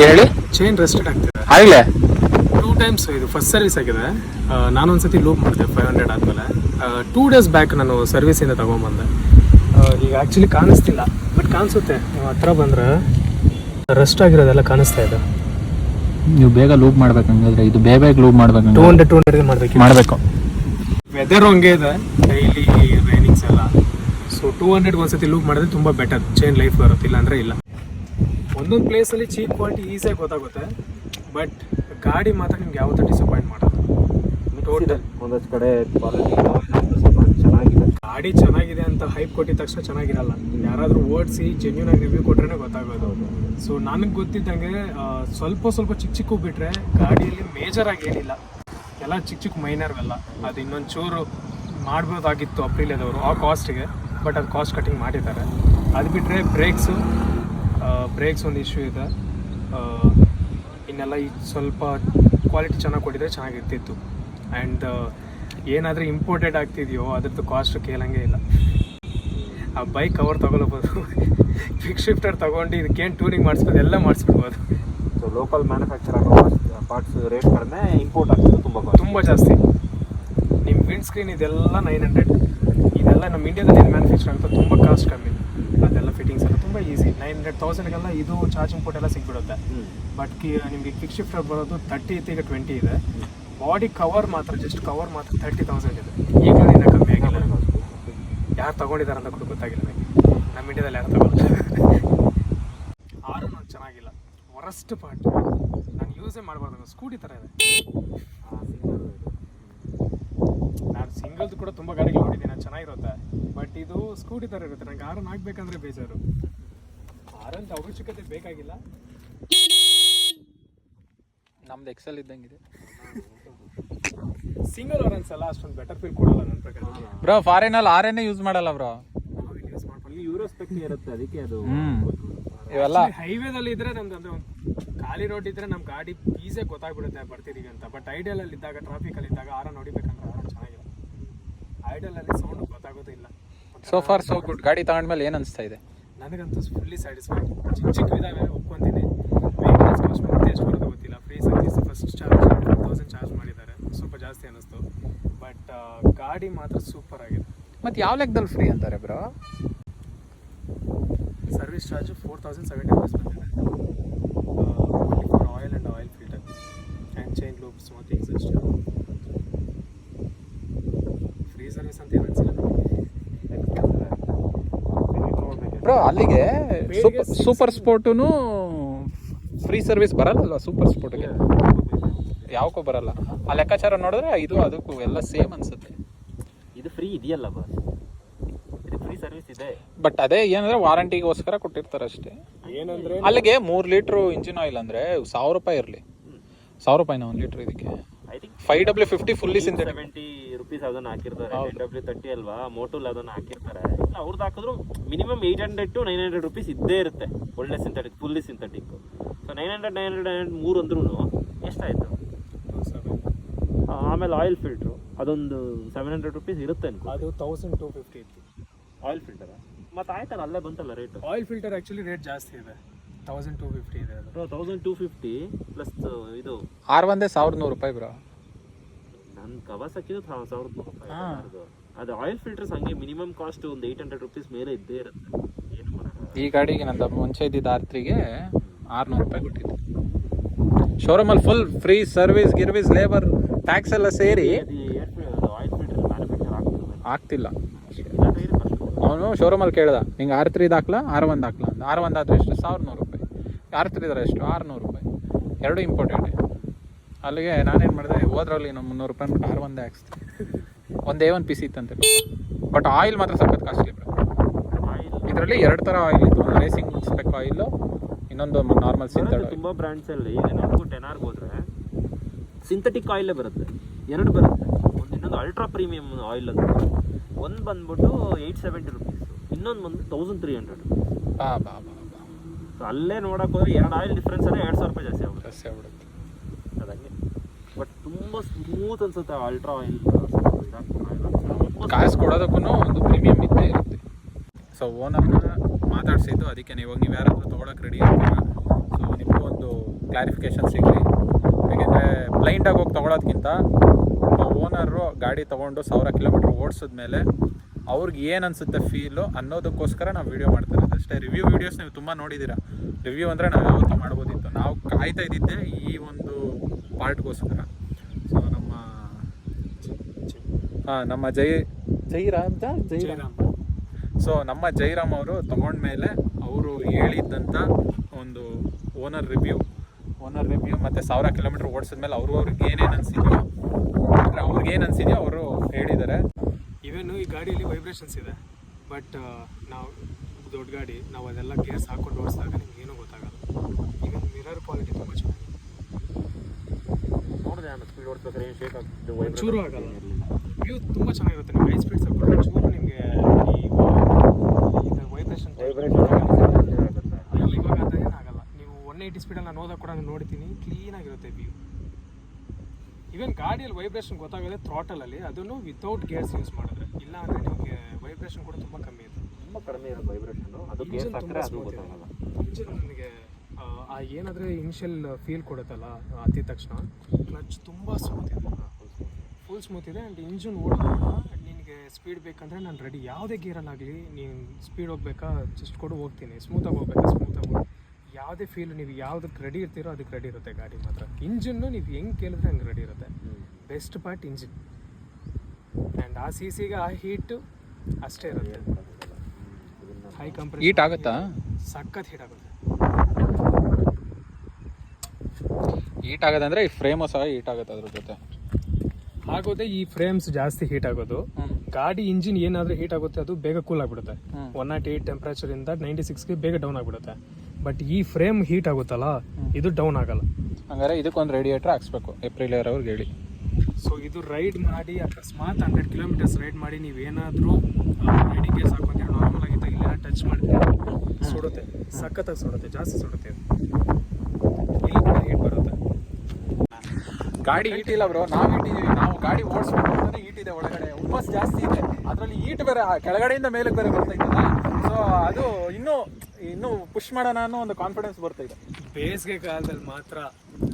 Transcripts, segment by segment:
ಹೇಳಿ? Chain rested ಆಗ್ತಿದೆ. ಆಗ್ಲೇ? ಟೂ ಟೈಮ್ಸ್ ಇದು ಫಸ್ಟ್ ಸರ್ವಿಸ್ ಆಗಿದೆ. ನಾನೊಂದ್ಸತಿ ನಾನು ಒಂದ್ಸತಿ ಲೂಪ್ ಮಾಡಿದೆ ಫೈವ್ ಹಂಡ್ರೆಡ್ ಆದಮೇಲೆ. ಟೂ ಡೇಸ್ ಬ್ಯಾಕ್ ನಾನು ಸರ್ವಿಸಿಂದ ತೊಗೊಂಬಂದೆ. ಈಗ ಆ್ಯಕ್ಚುಲಿ ಕಾಣಿಸ್ತಿಲ್ಲ ಬಟ್ ಕಾಣಿಸುತ್ತೆ. ನೀವು ಹತ್ರ ಬಂದ್ರೆ ರೆಸ್ಟ್ ಆಗಿರೋದೆಲ್ಲ ಕಾಣಿಸ್ತಾ ಇದೆ. ನೀವು ಬೇಗ ಲೂಪ್ ಮಾಡ್ಬೇಕು ಹಂಗಾದ್ರೆ ಇದು ಬೇಗ ಬೇಗ ಲೂಪ್ ಮಾಡ್ಬೇಕು ಟೂ ಹಂಡ್ರೆಡ್ ಟೂ ಹಂಡ್ರೆಡ್ ಮಾಡಬೇಕು ಮಾಡಬೇಕು. ವೆದರ್ ಹಂಗೆ ಇದೆ ಡೈಲಿ ರೈನಿಂಗ್ಸ್ ಎಲ್ಲ. ಸೊ ಟೂ ಹಂಡ್ರೆಡ್ ಒಂದ್ಸತಿ ಲೂಪ್ ಮಾಡಿದ್ರೆ ತುಂಬ ಬೆಟರ್ ಚೈನ್ ಲೈಫ್ ಬರುತ್ತೆ ಇಲ್ಲ ಅಂದರೆ ಇಲ್ಲ. ಒಂದೊಂದು ಪ್ಲೇಸಲ್ಲಿ ಚೀಪ್ ಕ್ವಾಲಿಟಿ ಈಸಿಯಾಗಿ ಗೊತ್ತಾಗುತ್ತೆ. ಬಟ್ ಗಾಡಿ ಮಾತ್ರ ನಿಮ್ಗೆ ಯಾವತ್ತೂ ಡಿಸಪಾಯಿಂಟ್ ಮಾಡೋದು ಟೋಟಲ್ ಒಂದಷ್ಟು ಕಡೆ ಕ್ವಾಲಿಟಿ ಚೆನ್ನಾಗಿದೆ. ಗಾಡಿ ಚೆನ್ನಾಗಿದೆ ಅಂತ ಹೈಪ್ ಕೊಟ್ಟಿದ ತಕ್ಷಣ ಚೆನ್ನಾಗಿರಲ್ಲ. ಯಾರಾದರೂ ಓಡಿಸಿ ಜೆನ್ಯೂನ್ ಆಗಿ ರಿವ್ಯೂ ಕೊಟ್ರೆ ಗೊತ್ತಾಗೋದು. ಸೊ ನನಗೆ ಗೊತ್ತಿದ್ದಂಗೆ ಸ್ವಲ್ಪ ಸ್ವಲ್ಪ ಚಿಕ್ಕ ಚಿಕ್ಕ ಬಿಟ್ರೆ ಗಾಡಿಯಲ್ಲಿ ಮೇಜರ್ ಆಗಿ ಏನಿಲ್ಲ. ಎಲ್ಲ ಚಿಕ್ಕ ಚಿಕ್ಕ ಮೈನರ್ ಎಲ್ಲ ಅದು ಇನ್ನೊಂದು ಚೂರು ಮಾಡ್ಬೋದಾಗಿತ್ತು ಅಪ್ರಿಲೇದವರು ಆ ಕಾಸ್ಟಿಗೆ ಬಟ್ ಅದು ಕಾಸ್ಟ್ ಕಟ್ಟಿಂಗ್ ಮಾಡಿದ್ದಾರೆ. ಅದು ಬಿಟ್ಟರೆ ಬ್ರೇಕ್ಸು ಬ್ರೇಕ್ಸ್ ಒಂದು ಇಶ್ಯೂ ಇದೆ. ಇನ್ನೆಲ್ಲ ಈ ಸ್ವಲ್ಪ ಕ್ವಾಲಿಟಿ ಚೆನ್ನಾಗಿ ಕೊಟ್ಟಿದ್ರೆ ಚೆನ್ನಾಗಿರ್ತಿತ್ತು. ಆ್ಯಂಡ್ ಏನಾದರೂ ಇಂಪೋರ್ಟೆಡ್ ಆಗ್ತಿದೆಯೋ ಅದ್ರದ್ದು ಕಾಸ್ಟ್ ಕೇಳಂಗೆ ಇಲ್ಲ. ಆ ಬೈಕ್ ಕವರ್ ತಗೊಳ್ಬೋದು ಫಿಕ್ಸ್ ಶಿಫ್ಟರ್ ತೊಗೊಂಡು ಇದಕ್ಕೇನು ಟೂರಿಂಗ್ ಮಾಡಿಸ್ಬೋದು ಎಲ್ಲ ಮಾಡಿಸ್ಬಿಡ್ಬೋದು. ಸೊ ಲೋಕಲ್ ಮ್ಯಾನುಫ್ಯಾಕ್ಚರ್ ಆಗೋ ಪಾರ್ಟ್ಸ್ ರೇಟ್ ಕಡಿಮೆ ಇಂಪೋರ್ಟ್ ಆಗ್ತದೆ ತುಂಬ ತುಂಬ ಜಾಸ್ತಿ. ನಿಮ್ಮ ವಿಂಡ್ ಸ್ಕ್ರೀನ್ ಇದೆಲ್ಲ ನೈನ್ ಹಂಡ್ರೆಡ್ ಇದೆಲ್ಲ ನಮ್ಮ ಇಂಡಿಯಾದಲ್ಲಿ ಏನು ಮ್ಯಾನುಫ್ಯಾಕ್ಚರ್ ಆಗುತ್ತೆ ತುಂಬ ಕಾಸ್ಟ್ ಕಮ್ಮಿ. ಫಿಟ್ಟಿಂಗ್ಸ್ ಎಲ್ಲ ತುಂಬ ಈಸಿ ನೈನ್ ಹಂಡ್ರೆಡ್ ತೌಸಂಡ್ಗೆಲ್ಲ ಇದು ಚಾರ್ಜಿಂಗ್ ಪೋರ್ಟ್ ಎಲ್ಲ ಸಿಗ್ಬಿಡುತ್ತೆ. ಬಟ್ ಕಿ ನಿಮಗೆ ಕ್ವಿಕ್ ಶಿಫ್ಟ್ ಬರೋದು ತರ್ಟಿ ಈಗ ಟ್ವೆಂಟಿ ಇದೆ. ಬಾಡಿ ಕವರ್ ಮಾತ್ರ ಜಸ್ಟ್ ಕವರ್ ಮಾತ್ರ ತರ್ಟಿ ತೌಸಂಡ್ ಇದೆ. ಈಗ ಇನ್ನೂ ಕಮ್ಮಿ ಆಗಿಲ್ಲ. ಯಾರು ತಗೊಂಡಿದ್ದಾರೆ ಅಂತ ಕೂಡ ಗೊತ್ತಾಗಿಲ್ಲ ನನಗೆ ನಮ್ಮ ಇಂಡಿಯಾದಲ್ಲಿ ಯಾರು ತಗೊಂಡಿದ್ದಾರೆ ಆರು ನಂಗೆ ಚೆನ್ನಾಗಿಲ್ಲ. ವರಸ್ಟ್ ಪಾರ್ಟ್ ನಾನು ಯೂಸೇ ಮಾಡಬಾರ್ದು ಸ್ಕೂಟಿ ಥರ ಇದೆ. ನಾನು ಸಿಂಗಲ್ದು ಕೂಡ ತುಂಬ ಗಾಡಿಗಳು ನೋಡಿದ್ದೀನಿ. ಚೆನ್ನಾಗಿರುತ್ತೆ. ಬಟ್ ಇದು ಸ್ಕೂಟಿ ಥರ ಇರುತ್ತೆ. ನಂಗೆ ಆರನ್ ಹಾಕ್ಬೇಕಂದ್ರೆ ಬೇಜಾರು. ಆರಂತ ಅವಶ್ಯಕತೆ ಬೇಕಾಗಿಲ್ಲ. ನಮ್ದು ಎಕ್ಸೆಲ್ ಇದ್ದಂಗಿದೆ. ಸಿಂಗಲ್ ಆರನ್ಸ್ ಎಲ್ಲ ಅಷ್ಟೊಂದು ಬೆಟರ್ ಫೀಲ್ ಕೊಡಲ್ಲ ನನ್ನ ಪ್ರಕಾರ. ಬ್ರೋ ಫಾರಿನಲ್ಲಿ ಆರೇನೇ ಯೂಸ್ ಮಾಡಲ್ಲ ಬ್ರೋ ನಾವು ಯೂಸ್ ಮಾಡ್ಕೊಳ್ಳಿ ಯೂರೋ ಸ್ಪೆಕ್ಟ್ ಇರುತ್ತೆ ಅದಕ್ಕೆ ಅದು ಇವೆಲ್ಲ ಹೈವೇದಲ್ಲಿ ಇದ್ರೆ ನಮ್ದು ಅಂದ್ರೆ ಖಾಲಿ ರೋಡ್ ಇದ್ರೆ ನಮ್ಮ ಗಾಡಿ ಈಸಿಯಾಗಿ ಗೊತ್ತಾಗ್ಬಿಡುತ್ತೆ ಬರ್ತಿದೀವಿ ಅಂತ. ಬಟ್ ಐಡಿಯಲ್ ಅಲ್ಲಿ ಇದ್ದಾಗ ಟ್ರಾಫಿಕ್ ಅಲ್ಲಿ ಇದ್ದಾಗ ಆರ ನೋಡಿಬೇಕಂದ್ರೆ ಆರ ಚೆನ್ನಾಗಿಲ್ಲ ಐಡಿಯಲ್ ಅಲ್ಲಿ ಸೌಂಡ್ ಗೊತ್ತಾಗೋದೇ ಇಲ್ಲ. ಸೋ ಫಾರ್ ಸೋ ಗುಡ್ ಗಾಡಿ ತಗೊಂಡ್ಮೇಲೆ ಏನು ಅನಿಸ್ತಾ ಇದೆ? ನನಗಂತೂ ಫುಲ್ಲಿ ಸ್ಯಾಟಿಸ್ಫೈಡ್ ಚಿಕ್ಕ ಚಿಕ್ಕ ಇದಾವೆ ಒಪ್ಕೊಂತೀನಿ. ವೆಹಿಕಲ್ಸ್ ಕಾಸ್ಟ್ ಮತ್ತೆ ಎಷ್ಟು ಬರೋದು ಗೊತ್ತಿಲ್ಲ. Free service first charge thousand charge ಮಾಡಿದ್ದಾರೆ. ಸ್ವಲ್ಪ ಜಾಸ್ತಿ ಅನ್ನಿಸ್ತು. ಬಟ್ ಗಾಡಿ ಮಾತ್ರ ಸೂಪರ್ ಆಗಿದೆ. ಮತ್ತು ಯಾವ ಲೆಕ್ಕದಲ್ಲಿ ಫ್ರೀ ಅಂತಾರೆ bro service charge four thousand seventy rupees ಬಂದಿದೆ. For oil and oil filter and chain lube smoothings ಅಷ್ಟೇ ಫ್ರೀ ಸರ್ವಿಸ್ ಅಂತ ಏನು ಅನಿಸಿಲ್ಲ ಬ್ರೋ ಅಲ್ಲಿಗೆ ಸೂಪರ್ ಸ್ಪೋರ್ಟುನು ಫ್ರೀ ಸರ್ವಿಸ್ ಬರಲ್ಲ ಸೂಪರ್ ಸ್ಪೋರ್ಟ್ಗೆ? ಯಾವಕ್ಕೂ ಬರಲ್ಲ. ಆ ಲೆಕ್ಕಾಚಾರ ನೋಡಿದ್ರೆ ಇದು ಅದಕ್ಕೂ ಎಲ್ಲ ಸೇಮ್ ಅನ್ಸುತ್ತೆ. ಇದು ಫ್ರೀ ಇದೆಯಲ್ಲ ಬಸ್ ಇದು ಫ್ರೀ ಸರ್ವಿಸ್ ಇದೆ. ಬಟ್ ಅದೇ ಏನಂದ್ರೆ ವಾರಂಟಿಗೋಸ್ಕರ ಕೊಟ್ಟಿರ್ತಾರೆ ಅಷ್ಟೇ. ಏನಂದ್ರೆ? ಅಲ್ಲಿಗೆ ಮೂರು ಲೀಟ್ರು ಇಂಜಿನ್ ಆಯಿಲ್ ಅಂದ್ರೆ ಸಾವಿರ ರೂಪಾಯಿ ಇರಲಿ. ಸಾವಿರ ರೂಪಾಯಿನ ಒಂದು ಲೀಟ್ರ್ ಇದಕ್ಕೆ. Five W fifty fully synthetic rupees ಅದನ್ನ ಹಾಕಿರ್ತಾರೆ. ಡಬ್ಲ್ಯೂ ತರ್ಟಿ ಅಲ್ವಾ? ಮೋಟುಲ್ ಅದನ್ನ ಹಾಕಿರ್ತಾರೆ. ಇಲ್ಲ ಅವ್ರದ್ದು ಹಾಕಿದ್ರು minimum eight hundred to nine hundred rupees ಇದ್ದೇ ಇರುತ್ತೆ. ಒಳ್ಳೆ synthetic fully synthetic so nine hundred nine hundred nine ಮೂರು ಅಂದ್ರೂ ಎಷ್ಟಾಯ್ತು? ಆಮೇಲೆ ಆಯಿಲ್ ಫಿಲ್ಟ್ರು ಅದೊಂದು ಸೆವೆನ್ ಹಂಡ್ರೆಡ್ ರುಪೀಸ್ ಇರುತ್ತೆ ಅದು ತೌಸಂಡ್ ಟು ಫಿಫ್ಟಿ ಇತ್ತು. ಆಯಿಲ್ ಫಿಲ್ಟರ್ ಮತ್ತೆ ಆಯ್ತಲ್ಲ ಅಲ್ಲೇ ಬಂತಲ್ಲ rate oil filter actually rate ಜಾಸ್ತಿ ಇದೆ. ತೌಸಂಡ್ ಟು ಫಿಫ್ಟಿ ಇದೆ ಅದು. ತೌಸಂಡ್ ಟು ಫಿಫ್ಟಿ ಪ್ಲಸ್ ಇದು ಆರು ಒಂದೇ ಸಾವಿರದ ನೂರು ರೂಪಾಯಿ ಬ್ರೋ ನನ್ನ ಕವಸ್ ಹಾಕಿದ್ದು ಸಾವಿರದ ರೂಪಾಯಿ ಅದು. ಆಯಿಲ್ ಫಿಲ್ಟರ್ಸ್ ಹಂಗೆ ಮಿನಿಮಮ್ ಕಾಸ್ಟ್ ಒಂದು ಏಯ್ಟ್ ಹಂಡ್ರೆಡ್ ರುಪೀಸ್ ಮೇಲೆ ಇದ್ದೇ ಇರುತ್ತೆ. ಏನು ಮಾಡೋದು ಈ ಗಾಡಿಗೆ ನಂದು ಮುಂಚೆ ಇದ್ದಿದ್ದ ಆರ್ ಆರ್ನೂರು ರೂಪಾಯಿ ಶೋರೂಮ್ ಶೋರೂಮಲ್ಲಿ ಫುಲ್ ಫ್ರೀ ಸರ್ವಿಸ್ ಗಿರ್ವಿಸ್ ಲೇಬರ್ ಟ್ಯಾಕ್ಸ್ ಎಲ್ಲ ಸೇರಿ ಆಗ್ತಿಲ್ಲ. ಅವನು ಶೋರೂಮ್ ಅಲ್ಲಿ ಶೋರೂಮಲ್ಲಿ ಕೇಳ್ದ ನಿಂಗೆ ಆರ್ ತ್ರೀದು ಹಾಕ್ಲಾ ಆರ್ ಒಂದು ಹಾಕ್ಲಾ ಅಂತ ಆರ್ ಒಂದು ಆದರೆ ಎಷ್ಟು? ಸಾವಿರದ ನೂರು ರೂಪಾಯಿ. ಆರ್ ತ್ರೀದ್ರೆ ಎಷ್ಟು? ಆರುನೂರು ರೂಪಾಯಿ. ಎರಡು ಇಂಪಾರ್ಟೆಂಟ್ ಅಲ್ಲಿಗೆ ನಾನೇನು ಮಾಡಿದೆ ಹೋದ್ರಲ್ಲಿ ನಮ್ಮ ಮುನ್ನೂರು ರೂಪಾಯಿ ಕಾರ್ ಆರ್ ಒಂದೇ ಹಾಕ್ಸ್ತೀನಿ ಒಂದೇ ಒಂದು ಪೀಸ್ ಇತ್ತಂತೆ ಬಟ್ ಆಯಿಲ್ ಮಾತ್ರ ಸಖತ್ ಕಾಸ್ಟ್ಲಿ ಬ್ರೋ ಆಯಿಲ್ ಇದರಲ್ಲಿ ಎರಡು ಥರ ಆಯಿಲ್ ಇತ್ತು. ಒಂದು ರೇಸಿಂಗ್ ಸ್ಪೆಕ್ ಆಯಿಲು ಇನ್ನೊಂದು ನಾರ್ಮಲ್ ಸಿಂಥೆಟಿಕ್ ತುಂಬ ಬ್ರ್ಯಾಂಡ್ಸ್ ಅಲ್ಲಿ. ಈಗ ನಾವು ಟೆನಾರ್ಗೆ ಹೋದ್ರೆ ಸಿಂಥೆಟಿಕ್ ಆಯಿಲೇ ಬರುತ್ತೆ. ಎರಡು ಬರುತ್ತೆ. ಒಂದು ಇನ್ನೊಂದು ಅಲ್ಟ್ರಾ ಪ್ರೀಮಿಯಮ್ ಆಯಿಲ್ ಅಂತ ಒಂದು ಬಂದ್ಬಿಟ್ಟು ಏಯ್ಟ್ ಸೆವೆಂಟಿ ರುಪೀಸ್ ಇನ್ನೊಂದು ಬಂದು ತೌಸಂಡ್ ತ್ರೀ ಹಂಡ್ರೆಡ್ ಬಾ ಬಾ ಬಾ ಬಾ. ಅಲ್ಲೇ ನೋಡೋಕೆ ಹೋದ್ರೆ ಎರಡು ಆಯಿಲ್ ಡಿಫ್ರೆನ್ಸ್ ಅಂದರೆ ಎರಡು ಸಾವಿರ ರೂಪಾಯಿ ಜಾಸ್ತಿ ಆಗುತ್ತೆ ಜಾಸ್ತಿ ಆಗ್ಬಿಡುತ್ತೆ. ತುಂಬ ಸ್ಮೂತ್ ಅನ್ಸುತ್ತೆ ಅಲ್ಟ್ರಾ ಆಯಿಲ್ ಕಾಸು ಕೊಡೋದಕ್ಕೂ ಒಂದು ಪ್ರೀಮಿಯಂ ಇದ್ದೇ ಇರುತ್ತೆ. ಸೊ ಓನರ್ನ ಮಾತಾಡ್ಸಿದ್ದು ಅದಕ್ಕೆ ಇವಾಗ ನೀವು ಯಾರಾದರೂ ತೊಗೊಳಕ್ಕೆ ರೆಡಿ ಇರ್ತೀರ? ಸೊ ನಿಮಗೂ ಒಂದು ಕ್ಲಾರಿಫಿಕೇಶನ್ ಸಿಗಲಿ. ಯಾಕೆಂದರೆ ಬ್ಲೈಂಡಾಗಿ ಹೋಗಿ ತೊಗೊಳೋದ್ಕಿಂತ ಓನರು ಗಾಡಿ ತೊಗೊಂಡು ಸಾವಿರ ಕಿಲೋಮೀಟ್ರ್ ಓಡಿಸಿದ್ಮೇಲೆ ಅವ್ರಿಗೆ ಏನು ಅನಿಸುತ್ತೆ ಫೀಲು ಅನ್ನೋದಕ್ಕೋಸ್ಕರ ನಾವು ವೀಡಿಯೋ ಮಾಡ್ತಾರೆ ಅಷ್ಟೇ ರಿವ್ಯೂ ವೀಡಿಯೋಸ್ ನೀವು ತುಂಬ ನೋಡಿದ್ದೀರಾ ರಿವ್ಯೂ ಅಂದರೆ ನಾವು ಯಾವತ್ತೂ ಮಾಡ್ಬೋದಿತ್ತು. ನಾವು ಕಾಯ್ತಾ ಇದ್ದಿದ್ದೆ ಈ ಒಂದು ಪಾರ್ಟ್ಗೋಸ್ಕರ ಸೊ ನಮ್ಮ ಹಾಂ ನಮ್ಮ ಜೈ ಜೈರಾಮ್ ಅಂತ? ಜೈರಾಮ್. ಸೊ ನಮ್ಮ ಜೈರಾಮ್ ಅವರು ತಗೊಂಡ್ಮೇಲೆ ಅವರು ಹೇಳಿದ್ದಂಥ ಒಂದು ಓನರ್ ರಿವ್ಯೂ. ಓನರ್ ರಿವ್ಯೂ ಮತ್ತು ಸಾವಿರ ಕಿಲೋಮೀಟ್ರ್ ಓಡಿಸಿದ್ಮೇಲೆ ಅವರು ಅವ್ರಿಗೆ ಏನೇನು ಅನಿಸಿದೆಯೋ ಅಂದರೆ ಅವ್ರಿಗೆ ಏನು ಅನಿಸಿದೆಯೋ ಅವರು ಹೇಳಿದ್ದಾರೆ. ಇವೇನು ಈ ಗಾಡಿಯಲ್ಲಿ ವೈಬ್ರೇಷನ್ಸ್ ಇದೆ ಬಟ್ ನಾವು ದೊಡ್ಡ ಗಾಡಿ ನಾವು ಅದೆಲ್ಲ ಗೇರ್ಸ್ ಹಾಕೊಂಡು ಓಡಿಸಿದಾಗ ನಿಮ್ಗೆ ಏನೂ ಗೊತ್ತಾಗಲ್ಲ. ಈಗ ಮಿರರ್ ಕ್ವಾಲಿಟಿ ತುಂಬ ಚೆನ್ನಾಗಿದೆ. ನೋಡಿದೆ ನಾನು ಸ್ಪೀಡ್ ಓಡಿಸ್ಬೇಕಾದ್ರೆ ಏನು ಶೇಕ್ ಆಗ್ತಿದ್ದು ಶುರು ಆಗಲ್ಲ. ವ್ಯೂ ತುಂಬ ಚೆನ್ನಾಗಿರುತ್ತೆ ನಿಮ್ಮ ಹೈ ಸ್ಪೀಡ್ ಸ್ವಲ್ಪ ಚೂರು ನಿಮಗೆ ಈ ವೈಬ್ರೇಷನ್ ಇವಾಗ ಅದು ಏನಾಗಲ್ಲ ನೀವು ಒನ್ ಏಯ್ಟಿ ಸ್ಪೀಡಲ್ಲಿ ನಾನು ಹೋದಾಗ ಕೂಡ ನಾನು ನೋಡ್ತೀನಿ ಕ್ಲೀನಾಗಿರುತ್ತೆ ವ್ಯೂ ಈವನ್ ಗಾಡಿಯಲ್ಲಿ ವೈಬ್ರೇಷನ್ ಗೊತ್ತಾಗೋದೇ ಥ್ರಾಟಲಲ್ಲಿ ಅದನ್ನು ವಿತೌಟ್ ಗೇರ್ಸ್ ಯೂಸ್ ಮಾಡಿದ್ರೆ. ಇಲ್ಲ ಅಂದರೆ ನಿಮಗೆ ವೈಬ್ರೇಷನ್ ಕೂಡ ತುಂಬ ಕಮ್ಮಿ ಇದೆ ತುಂಬ ಕಡಿಮೆ ಇರೋದು ವೈಬ್ರೇಷನ್ ಅದು Engine ಗೇರ್ ತುಂಬಾ ಹಾಕಿದ್ರೆ ಅದು ಗೊತ್ತಾಗಲ್ಲ. ಇಂಜಿನ್ ನನಗೆ ಆ, ಏನಾದರೆ ಇನಿಷಿಯಲ್ ಫೀಲ್ ಕೊಡುತ್ತಲ್ಲ ಹತ್ತಿದ ತಕ್ಷಣ ಕ್ಲಚ್ ತುಂಬ ಸ್ಮೂತ್ ಇದೆ ಫುಲ್ ಸ್ಮೂತ್ ಇದೆ ಆ್ಯಂಡ್ ಇಂಜಿನ್ ಓಡಿದಾಗ ನಿನಗೆ ಸ್ಪೀಡ್ ಬೇಕಂದರೆ ನಾನು ರೆಡಿ ಯಾವುದೇ ಗೇರಲ್ಲಾಗಲಿ ನೀನು ಸ್ಪೀಡ್ ಹೋಗ್ಬೇಕಾ? ಜಸ್ಟ್ ಕೊಡು ಹೋಗ್ತೀನಿ. ಸ್ಮೂತಾಗಿ ಹೋಗ್ಬೇಕಾ? ಸ್ಮೂತಾಗಿ ಹೋಗಿ. ಯಾವುದೇ ಫೀಲ್ ನೀವು ಯಾವುದಕ್ಕೆ ರೆಡಿ ಇರ್ತೀರೋ ಅದಕ್ಕೆ ರೆಡಿ ಇರುತ್ತೆ ಗಾಡಿ ಮಾತ್ರ. ಇಂಜಿನ್ನು ನೀವು ಹೆಂಗೆ ಕೇಳಿದ್ರೆ ಹಂಗೆ ರೆಡಿ ಇರುತ್ತೆ. Best part engine. ಆ್ಯಂಡ್ ಆ ಸಿ ಸಿಗೆ ಆ ಹೀಟು ಅಷ್ಟೇ ಇರುತ್ತೆ. ಹೈ ಕಂಪ್ರೆ ಹೀಟ್ ಆಗುತ್ತಾ? ಸಖತ್ ಹೀಟ್ ಆಗುತ್ತೆ. ಹೀಟ್ ಆಗೋದಂದ್ರೆ ಈ ಫ್ರೇಮು ಸಹ ಹೀಟ್ ಆಗುತ್ತೆ ಅದ್ರ ಜೊತೆ. ಆಗೋದೇ ಈ ಫ್ರೇಮ್ಸ್ ಜಾಸ್ತಿ ಹೀಟ್ ಆಗೋದು. ಗಾಡಿ ಇಂಜಿನ್ ಏನಾದ್ರೂ ಹೀಟ್ ಆಗುತ್ತೆ ಅದು ಬೇಗ ಕೂಲ್ ಆಗ್ಬಿಡುತ್ತೆ. ಒನ್ ನಾಟ್ ಏಯ್ಟ್ ಟೆಂಪ್ರೇಚರಿಂದ ನೈಂಟಿ ಸಿಕ್ಸ್ಗೆ ಬೇಗ ಡೌನ್ ಆಗಿಬಿಡುತ್ತೆ. ಬಟ್ ಈ ಫ್ರೇಮ್ ಹೀಟ್ ಆಗುತ್ತಲ್ಲ ಇದು ಡೌನ್ ಆಗಲ್ಲ. ಹಂಗಾರೆ ಇದಕ್ಕೊಂದು ರೇಡಿಯೇಟರ್ ಹಾಕ್ಸ್ಬೇಕು ಏಪ್ರಿಲ್ ಏರ್ ಅವ್ರಿಗೆ ಹೇಳಿ. ಸೊ ಇದು ರೈಡ್ ಮಾಡಿ ಅಕಸ್ಮಾತ್ ಹಂಡ್ರೆಡ್ ಕಿಲೋಮೀಟರ್ಸ್ ರೈಡ್ ಮಾಡಿ ನೀವೇನಾದರೂ ರೈಡಿಂಗ್ ಕೇಸ್ ಹಾಕೊಂಡ್ರೆ ನಾರ್ಮಲ್ ಆಗಿ ಇಲ್ಲ ಟಚ್ ಮಾಡಿದ್ರೆ ಸುಡುತ್ತೆ. ಸಖತ್ತಾಗಿ ಸುಡುತ್ತೆ ಜಾಸ್ತಿ ಸುಡುತ್ತೆ ಇದು ಇಲ್ಲಿ ಕೂಡ ಹೀಟ್ ಬರುತ್ತೆ ಗಾಡಿ ಈಟ್ ಇಲ್ಲ ಬ್ರೋ ನಾವು ಇಟ್ಟಿದ್ದೀವಿ ನಾವು ಗಾಡಿ ಓಡಿಸ್ಬೇಕು ಅಂತಾನೆ ಈಟ್ ಇದೆ ಒಳಗಡೆ. ಉಪ್ಪಸ್ ಜಾಸ್ತಿ ಇದೆ. ಅದರಲ್ಲಿ ಈಟ್ ಬೇರೆ ಆ ಕೆಳಗಡೆಯಿಂದ ಮೇಲಕ್ಕೆ ಬೇರೆ ಬರ್ತೈತಲ್ಲ ಸೊ ಅದು ಇನ್ನೂ ಇನ್ನೂ ಪುಷ್ ಮಾಡೋಣ ಅನ್ನೋ ಒಂದು ಕಾನ್ಫಿಡೆನ್ಸ್ ಬರ್ತೈತೆ ಬೇಸಿಗೆ ಕಾಲದಲ್ಲಿ ಮಾತ್ರ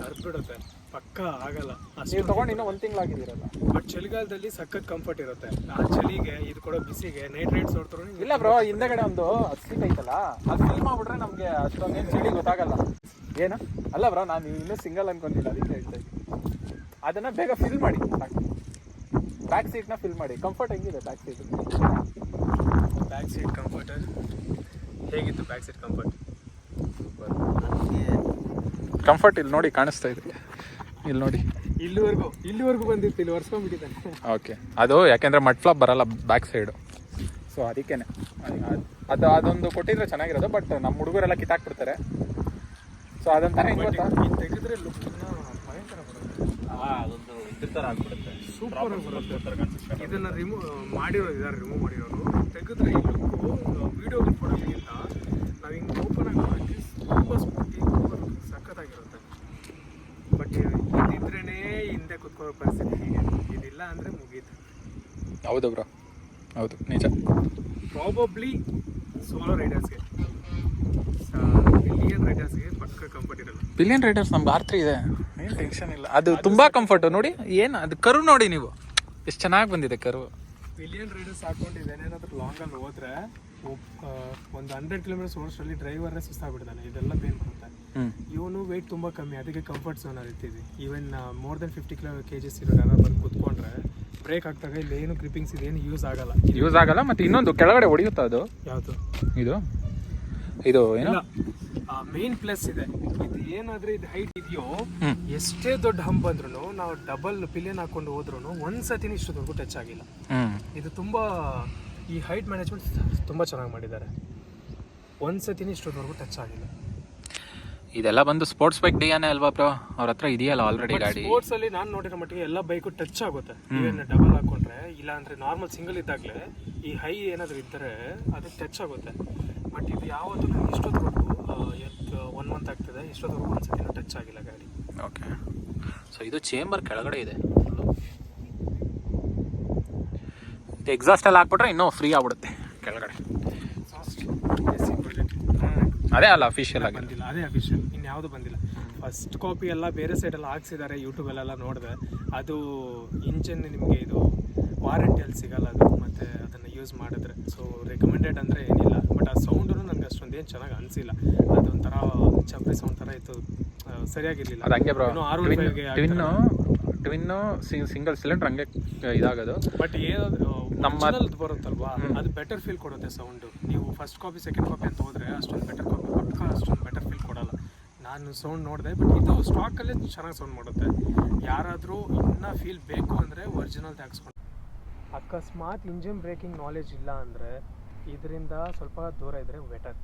ಹರಿದ್ಬಿಡುತ್ತೆ ಪಕ್ಕ ಆಗಲ್ಲ. ನೀವು ತಗೊಂಡು ಇನ್ನೂ ಒಂದು ತಿಂಗಳಾಗಿದ್ದೀರಲ್ಲ? ಬಟ್ ಚಳಿಗಾಲದಲ್ಲಿ ಸಖತ್ ಕಂಫರ್ಟ್ ಇರುತ್ತೆ. ಆ ಚಳಿಗೆ ಇದು ಕೂಡ ಬಿಸಿಗೆ ನೈಟ್ ರೈಡ್ಸ್ ಹೊಡ್ತಾರೆ ಇಲ್ಲ ಬ್ರೋ ಹಿಂದೆಗಡೆ ಒಂದು ಸೀಟ್ ಐತಲ್ಲ? ಅದು ಫಿಲ್ ಮಾಡ್ಬಿಟ್ರೆ ನಮಗೆ ಅಷ್ಟೊಂದೇನು ಚಳಿ ಗೊತ್ತಾಗಲ್ಲ. ಏನು? ಅಲ್ಲ ಬ್ರೋ ನಾನು ಇನ್ನೂ ಸಿಂಗಲ್ ಅನ್ಕೊಂಡಿಲ್ಲ ಅದಕ್ಕೆ ಹೇಳ್ತಾ ಇದ್ದೀನಿ. ಅದನ್ನು ಬೇಗ ಫಿಲ್ ಮಾಡಿ. ಬ್ಯಾಕ್ ಬ್ಯಾಕ್ ಸೀಟ್ನ ಫಿಲ್ ಮಾಡಿ. ಕಂಫರ್ಟ್ ಹೆಂಗಿದೆ back seat back seat comfort ಹೇಗಿತ್ತು ಬ್ಯಾಕ್ ಸೀಟ್ ಕಂಫರ್ಟ್ ಕಂಫರ್ಟ್ ಇಲ್ಲಿ ನೋಡಿ ಕಾಣಿಸ್ತಾ ಇದೆ. ಇಲ್ಲಿ ನೋಡಿ. ಇಲ್ಲಿವರೆಗೂ ಇಲ್ಲಿವರೆಗೂ ಬಂದಿತ್ತು ಇಲ್ಲಿ ಒರೆಸ್ಕೊಂಡ್ಬಿಟ್ಟಿದ್ದಾನೆ. ಓಕೆ ಅದು ಯಾಕೆಂದರೆ ಮಡ್ ಫ್ಲಾಪ್ ಬರಲ್ಲ ಬ್ಯಾಕ್ ಸೈಡು ಸೊ ಅದಕ್ಕೇನೆ. ಅದು ಅದೊಂದು ಕೊಟ್ಟಿದ್ರೆ ಚೆನ್ನಾಗಿರೋದು ಬಟ್ ನಮ್ಮ ಹುಡುಗರೆಲ್ಲ ಕಿತ್ತಾಕ್ಬಿಡ್ತಾರೆ. ಸೊ ಅದಂತಾನೆ ಗೊತ್ತಾ ತೆಗೆದ್ರೆ ಲುಕ್ ಅದೊಂದು ಇದ್ರ ಆಗ್ಬಿಡುತ್ತೆ. ಸೂಪರ್ ಆಗಿ ಬರುತ್ತೆ. ಇದನ್ನ ರಿಮೂವ್ ಮಾಡಿರೋ ಇದ್ದಾರೆ ರಿಮೂವ್ ಮಾಡಿರೋರು. ತೆಗೆದ್ರೆ ಈ ಲುಕ್ಕು ವಿಡಿಯೋಗೆ ಕೊಡೋದ್ರಿಂದ ನಾವು ಹಿಂಗೆ ಓಪನ್ ಆಗಿ ನೋಡೋಕ್ಕೆ ತುಂಬ ಸ್ಮೂತಿ ಸಖತ್ತಾಗಿರುತ್ತೆ. ಬಟ್ ಇದಿದ್ರೇ ಹಿಂದೆ ಕುತ್ಕೊಳ್ಳೋ ಪರಿಸ್ಥಿತಿ ಹೀಗೆ. ಇದಿಲ್ಲ ಅಂದರೆ ಮುಗೀತು. ಹೌದು ಬ್ರೋ. ಹೌದು. ನಿಜ. ಪ್ರಾಬಬ್ಲಿ ಸೋಲೋ ರೈಡರ್ಸ್ಗೆ ಬಿಲಿಯನ್ ರೈಡರ್ಸ್ ನಮ್ಗೆ ಆರ್ ತ್ರೀ ಇದೆ. ಏನು ಟೆನ್ಷನ್ ಇಲ್ಲ. ಅದು ತುಂಬಾ ಕಂಫರ್ಟ್ ನೋಡಿ ಏನು ಅದು ಕರು ನೋಡಿ ನೀವು. ಎಷ್ಟು ಚೆನ್ನಾಗಿ ಬಂದಿದೆ ಕರು. ಬಿಲಿಯನ್ ರೈಡರ್ಸ್ ಹಾಕೊಂಡು ಲಾಂಗ್ ಲಾಂಗಲ್ಲಿ ಹೋದ್ರೆ ಒಂದು ಹಂಡ್ರೆಡ್ ಕಿಲೋಮೀಟರ್ಸ್ ಓಡಿಸಲ್ಲಿ ಡ್ರೈವರೇ ಸುಸ್ತಾಗ್ಬಿಡ್ತಾನೆ. ಇದೆಲ್ಲ ಪೇನ್ ಬರುತ್ತೆ. ಇವನು ವೆಯ್ಟ್ ತುಂಬ ಕಮ್ಮಿ ಅದಕ್ಕೆ ಕಂಫರ್ಟ್ ಝೋನ್ ಇರ್ತೀವಿ. Even more than fifty kilo K Gs ಇರೋ ಯಾರು ಬಂದು ಕುತ್ಕೊಂಡ್ರೆ ಬ್ರೇಕ್ ಆಗ್ತಾಗ ಇಲ್ಲಿ ಏನು ಕ್ರಿಪ್ಪಿಂಗ್ಸ್ ಇದೆ ಏನು ಯೂಸ್ ಆಗಲ್ಲ. ಯೂಸ್ ಆಗಲ್ಲ ಮತ್ತೆ ಇನ್ನೊಂದು ಕೆಳಗಡೆ ಹೊಡೆಯುತ್ತಾ ಅದು? ಯಾವುದು? ಇದು? ಇದು ಏನು? ಮೇನ್ ಪ್ಲಸ್ ಇದೆ. ಇದು ಏನಾದ್ರೆ ಇದು ಹೈಟ್ ಇದೆಯೋ ಎಷ್ಟೇ ದೊಡ್ಡ ಹಂಪ್ ಬಂದ್ರು ನಾವು ಡಬಲ್ ಪಿಲಿಯನ್ ಹಾಕೊಂಡು ಹೋದ್ರು ಒಂದ್ಸತಿನ ಇಷ್ಟೊತ್ತವರೆಗೂ ಟಚ್ ಆಗಿಲ್ಲ. ಇದು ತುಂಬಾ ಈ ಹೈಟ್ ಮ್ಯಾನೇಜ್ಮೆಂಟ್ ತುಂಬಾ ಚೆನ್ನಾಗಿ ಮಾಡಿದ್ದಾರೆ. ಒಂದ್ಸತಿನ ಇಷ್ಟೊತ್ತವರೆಗೂ ಟಚ್ ಆಗಿಲ್ಲ. ಇದೆಲ್ಲ ಬಂದು ಸ್ಪೋರ್ಟ್ಸ್ ಬೈಕ್ ಡಿ ಅಲ್ವಾ ಬ್ರೋ ಅವ್ರ ಹತ್ರ ಇದೆಯಲ್ಲ ಆಲ್ರೆಡಿ ಗಾಡಿ. ಸ್ಪೋರ್ಟ್ಸ್ ಅಲ್ಲಿ ನಾನು ನೋಡಿರೋ ಮಟ್ಟಿಗೆ ಎಲ್ಲ ಬೈಕು ಟಚ್ ಆಗುತ್ತೆ. ಈವನ್ ಡಬಲ್ ಹಾಕೊಂಡ್ರೆ ಇಲ್ಲ ಅಂದ್ರೆ ನಾರ್ಮಲ್ ಸಿಂಗಲ್ ಇದ್ದಾಗಲೇ ಈ ಹೈ ಏನಾದ್ರು ಇದ್ದರೆ ಅದು ಟಚ್ ಆಗುತ್ತೆ. ಬಟ್ ಇದು ಯಾವತ್ತು ನನಗೆ ಇಷ್ಟೊತ್ತವರೆಗೂ ಎತ್ತು ಒನ್ ಮಂತ್ ಆಗ್ತದೆ. ಇಷ್ಟೊತ್ತವರೆಗೂ ಒಂದ್ಸತಿನೂ ಟಚ್ ಆಗಿಲ್ಲ ಗಾಡಿ. ಓಕೆ ಸೊ ಇದು ಚೇಂಬರ್ ಕೆಳಗಡೆ ಇದೆ. ಇದು ಎಕ್ಸಾಸ್ಟ್ ಎಲ್ಲ ಹಾಕ್ಬಿಟ್ರೆ ಇನ್ನೂ ಫ್ರೀ ಆಗ್ಬಿಡುತ್ತೆ ಕೆಳಗಡೆ. ಅದೇ ಅಲ್ಲ ಅಫಿಷಿಯಲ್ ಆಗಿ ಬಂದಿಲ್ಲ ಅದೇ ಅಫಿಷಿಯಲ್ ಇನ್ಯಾವುದು ಬಂದಿಲ್ಲ. ಫಸ್ಟ್ ಕಾಪಿ ಎಲ್ಲ ಬೇರೆ ಸೈಡೆಲ್ಲ ಹಾಕ್ಸಿದ್ದಾರೆ ಯೂಟ್ಯೂಬಲ್ಲೆಲ್ಲ ನೋಡಿದೆ. ಅದು ಇಂಜಿನ್ ನಿಮಗೆ ಇದು ವಾರಂಟಿಯಲ್ಲಿ ಸಿಗಲ್ಲ ಅದು. ಮತ್ತು ಯೂಸ್ ಮಾಡಿದ್ರೆ. ಸೊ ರೆಕಮೆಂಡೆಡ್ ಅಂದರೆ ಏನಿಲ್ಲ ಬಟ್ ಆ ಸೌಂಡು ನನಗೆ ಅಷ್ಟೊಂದು ಏನು ಚೆನ್ನಾಗಿ ಅನಿಸಿಲ್ಲ. ಅದೊಂಥರ ಚಪ್ಪಿ ಸೌಂಡ್ ಥರ ಇತ್ತು. ಸರಿಯಾಗಿರಲಿಲ್ಲ. ಅದು ಹಂಗೆ bro twin twin single cylinder ಹಂಗೆ ಇದಾಗೋದು. ಬಟ್ ಏನಾದರೂ ನಮ್ಮ- ಬರುತ್ತಲ್ವಾ? ಅದು ಬೆಟರ್ ಫೀಲ್ ಕೊಡುತ್ತೆ ಸೌಂಡು ನೀವು ಫಸ್ಟ್ ಕಾಪಿ ಸೆಕೆಂಡ್ ಕಾಪಿ ಅಂತ ಹೋದರೆ ಅಷ್ಟೊಂದು ಬೆಟರ್ ಕಾಪಿ ಪಕ್ಕ ಅಷ್ಟೊಂದು ಬೆಟರ್ ಫೀಲ್ ಕೊಡಲ್ಲ. ನಾನು ಸೌಂಡ್ ನೋಡಿದೆ ಬಟ್ ಇದು ಸ್ಟಾಕಲ್ಲೇ ಚೆನ್ನಾಗಿ ಸೌಂಡ್ ಮಾಡುತ್ತೆ. ಯಾರಾದರೂ ಇನ್ನೂ ಫೀಲ್ ಬೇಕು ಅಂದರೆ ಒರಿಜಿನಲ್ ತೆಗೆಸ್ಕೊಂಡು ಅಕಸ್ಮಾತ್ ಇಂಜಿನ್ ಬ್ರೇಕಿಂಗ್ ನಾಲೆಜ್ ಇಲ್ಲ ಅಂದರೆ ಇದರಿಂದ ಸ್ವಲ್ಪ ದೂರ ಇದ್ದರೆ ಬೆಟರ್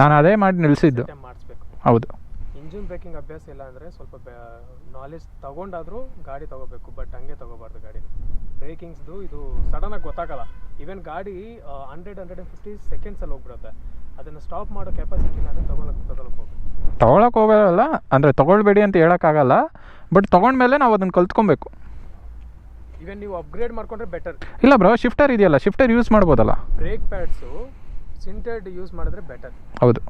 ನಾನು ಅದೇ ಮಾಡಿ ನಿಲ್ಸಿದ್ದು. ಮಾಡಿಸ್ಬೇಕು. ಹೌದು. ಇಂಜಿನ್ ಬ್ರೇಕಿಂಗ್ ಅಭ್ಯಾಸ ಇಲ್ಲ ಅಂದ್ರೆ ಸ್ವಲ್ಪ ನಾಲೆಜ್ ತಗೊಂಡಾದರೂ ಗಾಡಿ ತಗೋಬೇಕು ಬಟ್ ಹಂಗೆ ತಗೋಬಾರ್ದು ಗಾಡಿನ. ಬ್ರೇಕಿಂಗ್ಸ್ದು ಇದು ಸಡನ್ನಾಗಿ ಗೊತ್ತಾಗಲ್ಲ. ಈವನ್ ಗಾಡಿ ಹಂಡ್ರೆಡ್ ಹಂಡ್ರೆಡ್ ಆ್ಯಂಡ್ ಫಿಫ್ಟಿ ಸೆಕೆಂಡ್ಸಲ್ಲಿ ಹೋಗ್ಬಿಡುತ್ತೆ. ಅದನ್ನು ಸ್ಟಾಪ್ ಮಾಡೋ ಕೆಪಾಸಿಟಿನ ಅದೇ ತಗೊಳಕ್ಕೆ ತಗೊಳಕ್ಕೆ ಹೋಗಿ ತೊಗೊಳಕ್ಕೆ ಹೋಗೋಲ್ಲ ಅಂದರೆ ತಗೊಳ್ಬೇಡಿ ಅಂತ ಹೇಳೋಕ್ಕಾಗಲ್ಲ ಬಟ್ ತೊಗೊಂಡ್ಮೇಲೆ ನಾವು ಅದನ್ನು ಕಲ್ತ್ಕೊಬೇಕು. ಈವನ್ ನೀವು ಅಪ್ಗ್ರೇಡ್ ಮಾಡ್ಕೊಂಡ್ರೆ ಬೆಟರ್ ಇಲ್ಲ ಬ್ರೋ ಶಿಫ್ಟರ್ ಇದೆಯಲ್ಲ ಶಿಫ್ಟರ್ ಯೂಸ್ ಮಾಡ್ಬೋದಲ್ಲ. ಬ್ರೇಕ್ ಪ್ಯಾಡ್ಸು ಸಿಂಟೆಡ್ ಯೂಸ್ ಮಾಡಿದ್ರೆ ಬೆಟರ್ ಹೌದು.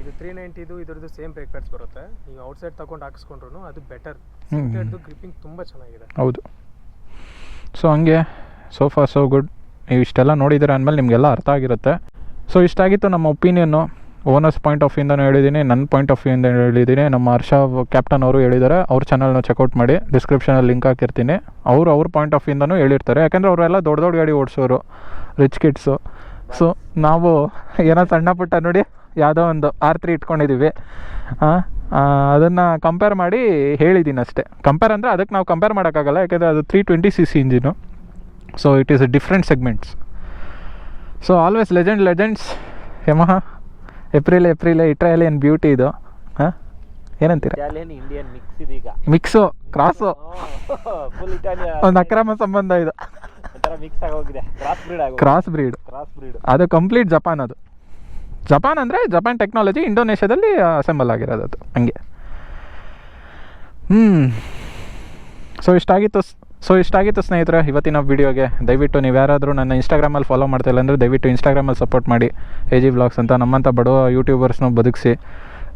ಇದು ತ್ರೀ ನೈಂಟಿದು ಇದ್ರದ್ದು ಸೇಮ್ ಬ್ರೇಕ್ ಪ್ಯಾಡ್ಸ್ ಬರುತ್ತೆ. ನೀವು ಔಟ್ಸೈಡ್ ತಗೊಂಡು ಹಾಕಿಸ್ಕೊಂಡ್ರು ಅದು ಬೆಟರ್. ಸಿಂಟೆಡ್ದು ಗ್ರಿಪ್ಪಿಂಗ್ ತುಂಬ ಚೆನ್ನಾಗಿದೆ. ಹೌದು. ಸೊ ಹಂಗೆ ಸೋ ಫಾರ್ ಸೋ ಗುಡ್ ನೀವು ಇಷ್ಟೆಲ್ಲ ನೋಡಿದ್ರೆ ಅಂದಮೇಲೆ ನಿಮಗೆಲ್ಲ ಅರ್ಥ ಆಗಿರುತ್ತೆ. ಸೊ ಇಷ್ಟಾಗಿತ್ತು ನಮ್ಮ ಒಪಿನಿಯನ್ನು ಓನರ್ಸ್ ಪಾಯಿಂಟ್ ಆಫ್ ವ್ಯೂಯಿಂದನೂ ಹೇಳಿದ್ದೀನಿ ನನ್ನ ಪಾಯಿಂಟ್ ಆಫ್ ವ್ಯೂಯಿಂದ ಹೇಳಿದ್ದೀನಿ. ನಮ್ಮ ಹರ್ಷ ಕ್ಯಾಪ್ಟನ್ ಅವರು ಹೇಳಿದ್ದಾರೆ ಅವ್ರ ಚಾನಲ್ನ ಚೆಕ್ಔಟ್ ಮಾಡಿ ಡಿಸ್ಕ್ರಿಪ್ಷನಲ್ಲಿ ಲಿಂಕ್ ಹಾಕಿರ್ತೀನಿ. ಅವರು ಅವ್ರ ಪಾಯಿಂಟ್ ಆಫ್ ವ್ಯೂಯಿಂದನೂ ಹೇಳಿರ್ತಾರೆ. ಯಾಕಂದರೆ ಅವರೆಲ್ಲ ದೊಡ್ಡ ದೊಡ್ಡ ಗಾಡಿ ಓಡಿಸೋರು ರಿಚ್ ಕಿಡ್ಸು ಸೊ ನಾವು ಏನೋ ಸಣ್ಣ ಪುಟ್ಟ ನೋಡಿ, ಯಾವುದೋ ಒಂದು ಆರ್ ತ್ರೀ ಇಟ್ಕೊಂಡಿದ್ದೀವಿ ಅದನ್ನು ಕಂಪೇರ್ ಮಾಡಿ ಹೇಳಿದ್ದೀನಿ ಅಷ್ಟೇ. ಕಂಪೇರ್ ಅಂದರೆ ಅದಕ್ಕೆ ನಾವು ಕಂಪೇರ್ ಮಾಡೋಕ್ಕಾಗಲ್ಲ, ಯಾಕೆಂದರೆ ಅದು three twenty C C engine so it is different segments so always legend legends Yamaha. Aprilia Aprilia Italian beauty ಇದು. ಹಾಂ? ಏನಂತೀರ? ಇಂಡಿಯನ್ ಮಿಕ್ಸ್ ಇದೀಗ. ಮಿಕ್ಸು ಕ್ರಾಸು ಫುಲ್ ಇಟಾಲಿಯನ್ ಒಂದು ಅಕ್ರಮ ಸಂಬಂಧ ಇದು. ಒಂಥರ ಮಿಕ್ಸ್ ಆಗೋಗಿದೆ ಕ್ರಾಸ್ ಬ್ರೀಡ್ ಆಗೋ ಕ್ರಾಸ್ ಬ್ರೀಡ್ ಕ್ರಾಸ್ ಬ್ರೀಡ್ ಅದು ಕಂಪ್ಲೀಟ್ ಜಪಾನ್ ಅದು. ಜಪಾನ್ ಅಂದರೆ ಜಪಾನ್ ಟೆಕ್ನಾಲಜಿ ಇಂಡೋನೇಷ್ಯಾದಲ್ಲಿ ಅಸೆಂಬಲ್ ಆಗಿರೋದು ಅದು ಹಂಗೆ. ಹ್ಞೂ ಸೊ ಇಷ್ಟಾಗಿತ್ತು. ಸೊ ಇಷ್ಟಾಗಿತ್ತು ಸ್ನೇಹಿತರೆ, ಇವತ್ತಿನ ವೀಡಿಯೋಗೆ. ದಯವಿಟ್ಟು ನೀವು ಯಾರಾದರೂ ನನ್ನ ಇನ್ಸ್ಟಾಗ್ರಾಮಲ್ಲಿ ಫಾಲೋ ಮಾಡ್ತಾಯಿಲ್ಲ ಅಂದರೆ ದಯವಿಟ್ಟು ಇನ್ಸ್ಟಾಗ್ರಾಮಲ್ಲಿ ಸಪೋರ್ಟ್ ಮಾಡಿ. ಎ ಜಿ ವ್ಲಾಗ್ಸ್ ಅಂತ ನಮ್ಮಂಥ ಬಡವ ಯೂಟ್ಯೂಬರ್ಸ್ನ ಬದುಕಿಸಿ.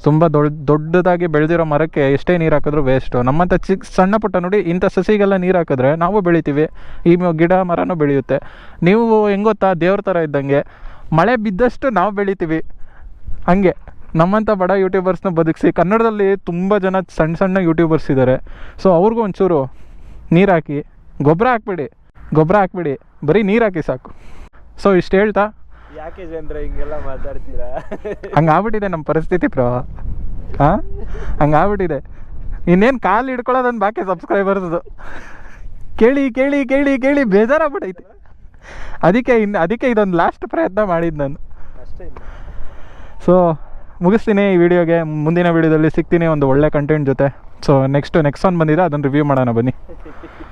ತುಂಬ ದೊಡ್ಡ ದೊಡ್ಡದಾಗಿ ಬೆಳೆದಿರೋ ಮರಕ್ಕೆ ಎಷ್ಟೇ ನೀರು ಹಾಕಿದ್ರೂ ವೇಸ್ಟು ನಮ್ಮಂಥ ಚಿಕ್ಕ ಸಣ್ಣ ಪುಟ್ಟ ನೋಡಿ ಇಂಥ ಸಸಿಗೆಲ್ಲ ನೀರು ಹಾಕಿದ್ರೆ ನಾವು ಬೆಳಿತೀವಿ. ಈ ಗಿಡ ಮರನೂ ಬೆಳೆಯುತ್ತೆ. ನೀವು ಹೆಂಗೊತ್ತಾ ದೇವ್ರ ಥರ ಇದ್ದಂಗೆ. ಮಳೆ ಬಿದ್ದಷ್ಟು ನಾವು ಬೆಳಿತೀವಿ. ಹಂಗೆ. ನಮ್ಮಂಥ ಬಡ ಯೂಟ್ಯೂಬರ್ಸ್ನ ಬದುಕಿಸಿ. ಕನ್ನಡದಲ್ಲಿ ತುಂಬ ಜನ ಸಣ್ಣ ಸಣ್ಣ ಯೂಟ್ಯೂಬರ್ಸ್ ಇದ್ದಾರೆ ಸೊ ಅವ್ರಿಗೂ ಒಂಚೂರು ನೀರು ಹಾಕಿ ಗೊಬ್ಬರ ಹಾಕ್ಬಿಡಿ. ಗೊಬ್ಬರ ಹಾಕ್ಬಿಡಿ. ಬರೀ ನೀರು ಹಾಕಿ ಸಾಕು. ಸೊ ಇಷ್ಟು ಹೇಳ್ತಾ? ಯಾಕೆ ಜನರ ಹಿಂಗೆಲ್ಲ ಮಾತಾಡ್ತೀರಾ? ಹಂಗಾಗ್ಬಿಟ್ಟಿದೆ ನಮ್ಮ ಪರಿಸ್ಥಿತಿ ಪ್ರವಾ ಹಾಂ ಹಂಗಾಗ್ಬಿಟ್ಟಿದೆ ಇನ್ನೇನು ಕಾಲು ಹಿಡ್ಕೊಳ್ಳೋದೊಂದು ಬಾಕಿ ಸಬ್ಸ್ಕ್ರೈಬರ್ಸ್ದು ಕೇಳಿ ಕೇಳಿ ಕೇಳಿ ಕೇಳಿ ಬೇಜಾರಾಗ್ಬಿಟ್ಟೈತೆ ಅದಕ್ಕೆ ಇನ್ನು ಅದಕ್ಕೆ ಇದೊಂದು ಲಾಸ್ಟ್ ಪ್ರಯತ್ನ ಮಾಡಿದ್ದು ನಾನು. ಅಷ್ಟೇ ಸೊ ಮುಗಿಸ್ತೀನಿ ಈ ವಿಡಿಯೋಗೆ. ಮುಂದಿನ ವಿಡಿಯೋದಲ್ಲಿ ಸಿಗ್ತೀನಿ. ಒಂದು ಒಳ್ಳೆ ಕಂಟೆಂಟ್ ಜೊತೆ. ಸೊ ನೆಕ್ಸ್ಟ್ ಒನ್ ಬಂದಿದೆ ಅದನ್ನು ರಿವ್ಯೂ ಮಾಡೋಣ ಬನ್ನಿ.